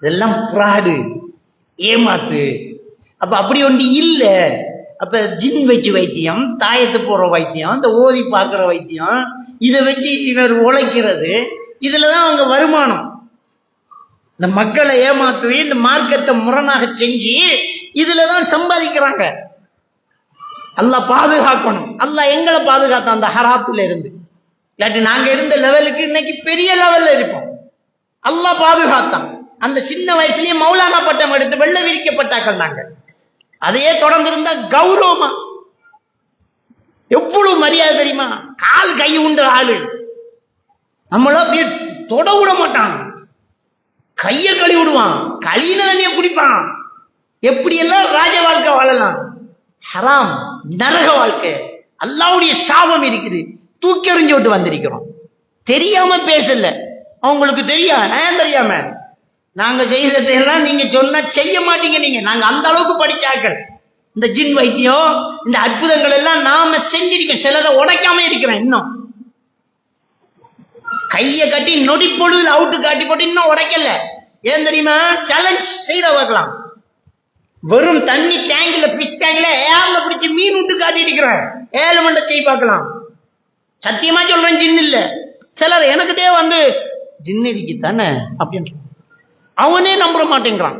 இதெல்லாம் பிராடு ஏமாத்து. அப்ப அப்படி ஒன்று இல்லை. அப்ப ஜின் வச்சு வைத்தியம் தாயத்து போற வைத்தியம் இந்த ஓதி பார்க்குற வைத்தியம் இதை வச்சு இவர் உழைக்கிறது. இதுலதான் அவங்க வருமானம். இந்த மக்களை ஏமாத்தி இந்த மார்க்கத்தை முரணாக செஞ்சு இதுலதான் சம்பாதிக்கிறாங்க. அல்லாஹ் பாதுகாக்கணும். அல்லாஹ் எங்களை பாதுகாத்தான் அந்த ஹராத்துல இருந்து. இல்லாட்டி நாங்க இருந்த லெவலுக்கு இன்னைக்கு பெரிய லெவல்ல இருப்போம். அல்லாஹ் பாதுகாத்தான். அந்த சின்ன வயசுலயே மௌலானா பட்டம் எடுத்து வெள்ள விரிக்கப்பட்டாக்கள் நாங்க அதையே தொடர்ந்து இருந்தா கௌரவமா? எவ்வளவு மரியாதை தெரியுமா? கால் கை உண்ட ஆளு. நம்மள அப்படியே தொட விட மாட்டான். கைய கழுவி விடுவான். கழின தண்ணிய குடிப்பான். எப்படி எல்லாம் ராஜ வாழ்க்கை வாழலாம்? ஹராம் நரக வாழ்க்கை. அல்லாவுடைய சாபம் இருக்குது. தூக்கி எறிஞ்சு விட்டு வந்திருக்கிறோம். தெரியாம பேசல. அவங்களுக்கு தெரியா? ஏன் தெரியாம. நாங்க செய்யறதையெல்லாம் நீங்க சொன்னா செய்ய மாட்டீங்க நீங்க. நாங்க அந்த அளவுக்கு படிச்சாக்கள் இந்த ஜின் வைத்தியம் இந்த அற்புதங்கள் எல்லாம் நாம செஞ்சிருக்கோம். சிலதை உடைக்காம இருக்கிறேன் இன்னும். கைய கட்டி நொடி பொழுதுல அவுட்டு காட்டி போட்டு இன்னும் உடைக்கல. ஏன் தெரியுமா? சேலஞ்ச் செய்த பார்க்கலாம் வெறும் தண்ணி டேங்க்ல பிஷ் டேங்க்ல ஏர்ல பிடிச்சி மீன் விட்டு காட்டி இருக்கிறேன் ஏழு மண்டை செய்ய பார்க்கலாம். சத்தியமா சொல்றேன் ஜின் இல்ல. சிலர் எனக்கிட்டே வந்து ஜின் தானே? அப்படின்னு அவனே நம்ப மாட்டேங்கிறான்.